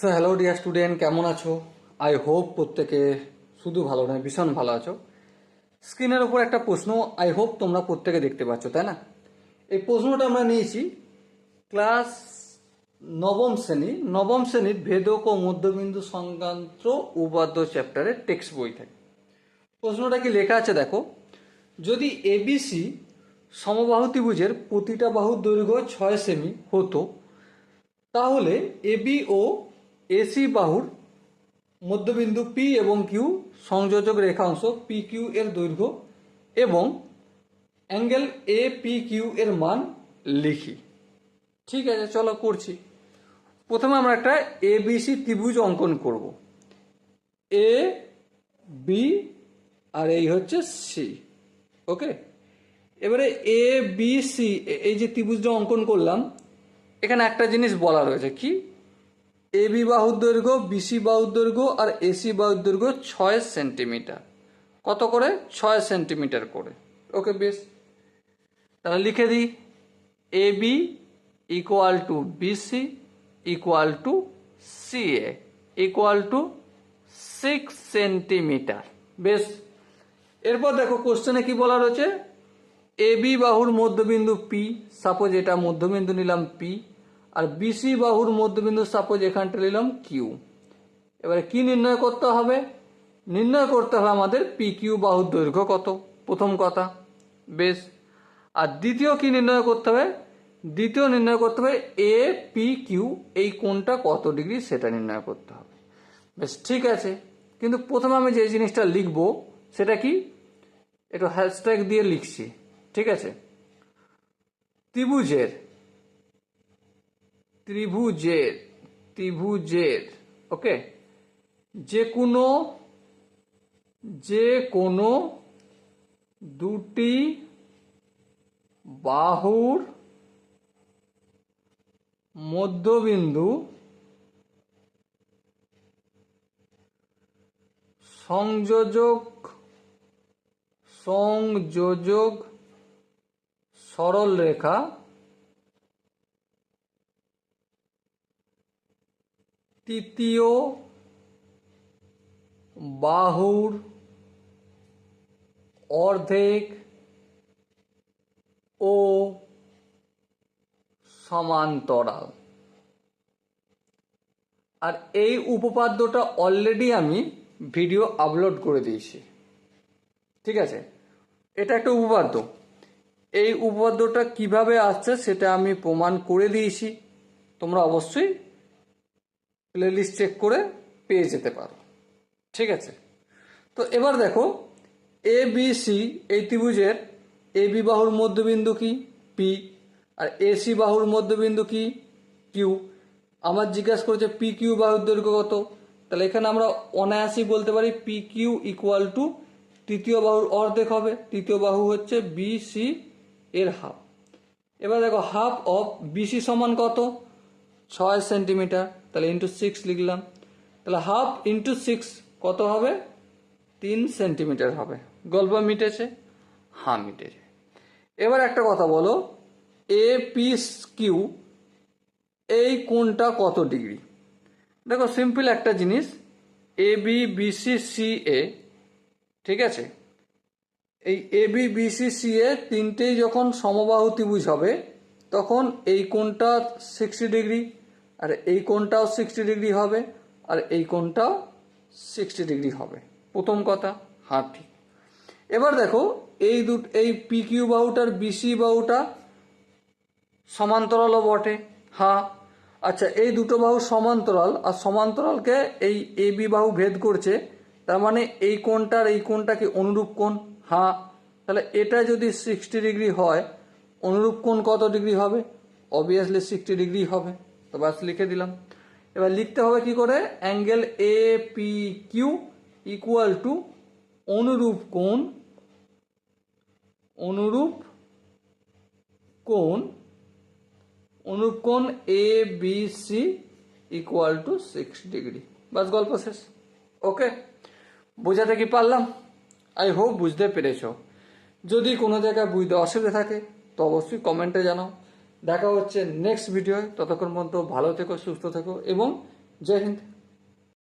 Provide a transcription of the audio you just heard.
So hello dear student কেমন আছো? I hope প্রত্যেকে শুধু ভালো নয়, ভীষণ ভালো আছো। স্ক্রিনের ওপর একটা প্রশ্ন আই হোপ তোমরা প্রত্যেকে দেখতে পাচ্ছ, তাই না? এই প্রশ্নটা আমরা নিয়েছি ক্লাস নবম শ্রেণি, নবম শ্রেণির ভেদক ও মধ্যবিন্দু সংক্রান্ত উপাদ্য চ্যাপ্টারের টেক্সট বই থেকে। প্রশ্নটা কি লেখা আছে, দেখো? যদি এবিসি সমবাহু ত্রিভুজের প্রতিটা বাহুর দৈর্ঘ্য ছয় সেমি হতো, তাহলে এবি ও এসি বাহুর মধ্যবিন্দু পি এবং কিউ সংযোজক রেখাংশ পি কিউ এর দৈর্ঘ্য এবং অ্যাঙ্গেল এ পি কিউ এর মান লিখি। ঠিক আছে, চলো করছি। প্রথমে আমরা একটা এ বি সি ত্রিভুজ অঙ্কন করব। এ বি আর এই হচ্ছে সি ওকে? এবারে এ বি সি এই যে ত্রিভুজটা অঙ্কন করলাম, এখানে একটা জিনিস বলা রয়েছে। কি? এ বি বাহুর দৈর্ঘ্য বিসি বাহুর দৈর্ঘ্য আর এসি বাহুর দৈর্ঘ্য ছয় সেন্টিমিটার। কত করে? ছয় সেন্টিমিটার করে। ওকে বেশ। তাহলে লিখে দিই। A B equal to BC equal to C A equal to six centimetre বেশ। এরপর দেখো কোশ্চেনে কি বলা রয়েছে? এ বি বাহুর মধ্যবিন্দু পি সাপোজ এটা মধ্যবিন্দু নিলাম পি আর বিসি বাহুর মধ্যবিন্দু সাপোজ এখানটা নিলাম কিউ এবারে কি নির্ণয় করতে হবে? নির্ণয় করতে হবে আমাদের পি কিউ বাহুর দৈর্ঘ্য কত? প্রথম কথা। বেশ। আর দ্বিতীয় কি নির্ণয় করতে হবে? দ্বিতীয় নির্ণয় করতে হবে এ পি কিউ এই কোণটা কত ডিগ্রি সেটা নির্ণয় করতে হবে। বেশ, ঠিক আছে। কিন্তু প্রথমে আমি যে জিনিসটা লিখব, সেটা কি? একটু হ্যাশট্যাগ দিয়ে লিখছি। ঠিক আছে? ত্রিভুজের ত্রিভুজের ত্রিভুজের ওকে যে কোনো যে কোনো দুটি বাহুর মধ্যবিন্দু সংযোজক সংযোজক সরল রেখা তৃতীয় বাহুর অর্ধেক ও সমান্তরাল। আর এই উপপাদ্যটা অলরেডি আমি ভিডিও আপলোড করে দিয়েছি। ঠিক আছে? এটা একটা উপপাদ্য। এই উপপাদ্যটা কীভাবে আসছে সেটা আমি প্রমাণ করে দিয়েছি। তোমরা অবশ্যই প্লেলিস্ট চেক করে পেয়ে যেতে পারো। ঠিক আছে? তো এবার দেখো এ বি সি এই ত্রিভুজের এ বি বাহুর মধ্যবিন্দু কি? পি আর এ সি বাহুর মধ্যবিন্দু কি? কিউ আমার জিজ্ঞাসা করেছে পি কিউ বাহুর দৈর্ঘ্য কত? তাহলে এখানে আমরা অনায়াসই বলতে পারি পি কিউ ইকুয়াল টু তৃতীয় বাহুর অর্ধেক হবে। তৃতীয় বাহু হচ্ছে বি সি এর হাফ এবার দেখো হাফ অফ বিসি সমান কত? ছয় সেন্টিমিটার, তাহলে ইন্টু সিক্স লিখলাম। তাহলে হাফ ইন্টু সিক্স কত হবে? তিন সেন্টিমিটার হবে। গল্প মিটেছে? হ্যাঁ মিটেছে। এবার একটা কথা বলো। এ পি কিউ এই কোণটা কত ডিগ্রি? দেখো সিম্পল একটা জিনিস। A B BC C A ঠিক আছে? এই A B BC C A তিনটেই যখন সমবাহু ত্রিভুজ হবে, তখন এই কোণটা সিক্সটি ডিগ্রি। আর এই কোণটাও সিক্সটি ডিগ্রি হবে, আর এই কোণটাও সিক্সটি ডিগ্রি হবে। প্রথম কথা হ্যাঁ ঠিক এবার দেখো, এই দু এই পি কিউ বাহুটার বিসি বাহুটা সমান্তরালও বটে হ্যাঁ আচ্ছা এই দুটো বাহু সমান্তরাল, আর সমান্তরালকে এই এ বি বাহু ভেদ করছে, তার মানে এই কোণটার এই কোণটা কি অনুরূপ কোণ হ্যাঁ তাহলে এটা যদি সিক্সটি ডিগ্রি হয়, অনুরূপ কোণ কত ডিগ্রি হবে? অবভিয়াসলি সিক্সটি ডিগ্রি হবে। তো বাস লিখে দিলাম। এবার লিখতে হবে কি করে? Angle A P Q equal to অনুরূপ কোণ অনুরূপ কোণ অনুরূপ কোণ A B C equal to six degree. বাস গল্প শেষ। ওকে, বোঝাতে কি পারলাম? আই হোপ বুঝতে পেরেছ। যদি কোনো জায়গায় বুঝতে অসুবিধা থাকে, তো অবশ্যই কমেন্টে জানাও। দেখা হচ্ছে নেক্সট ভিডিও ততক্ষণ পর্যন্ত ভালো থেকো সুস্থ থেকো এবং জয় হিন্দ।